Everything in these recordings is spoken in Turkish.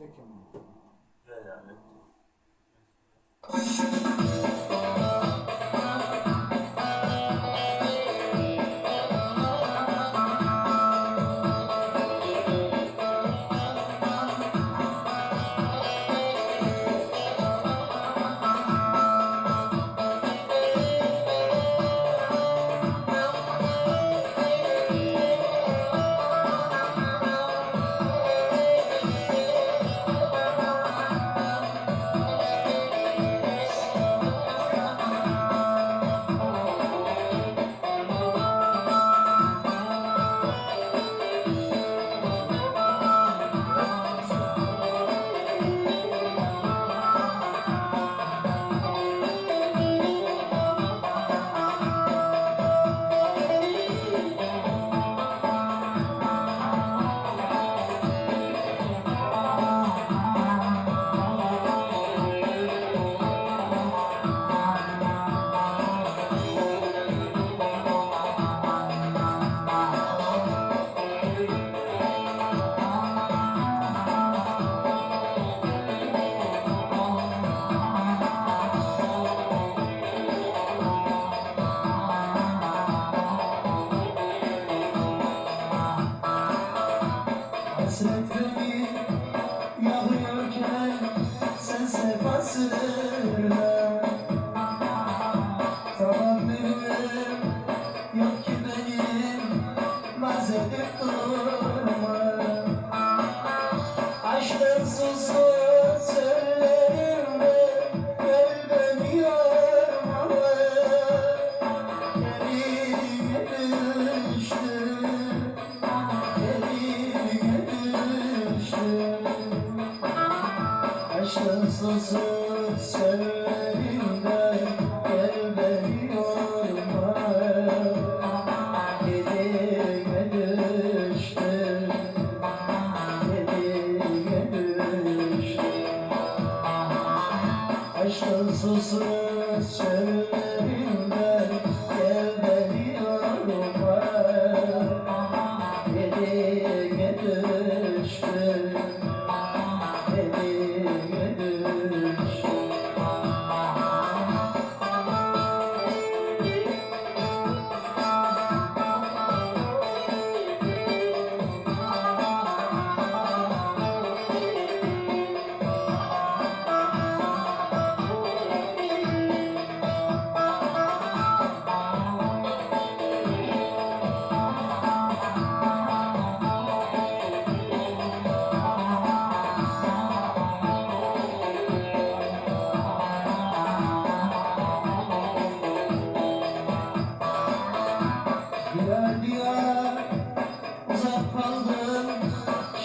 Üstteki mi? Thank you. Aşkın sızı severinde Gel beni yorma Dilime düştü Dilime düştü Aşkın sızı Uzak kaldım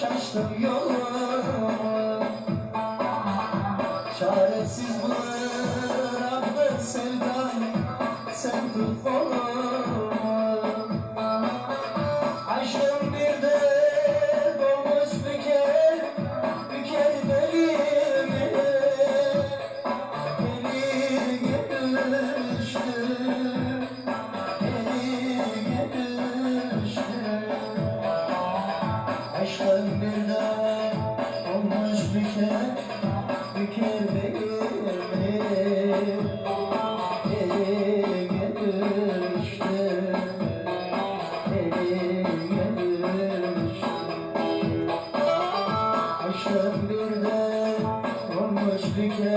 Şaştım yoluma. Çaresiz bıraktın sevdan Sen tut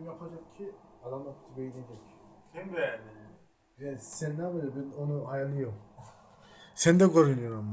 Albüm yapacak ki adamlar bizi beğenecek. Kim beğendi? Ya sen ne yapıyorsun? Ben onu ayarlıyorum. Sen de görünüyor ama.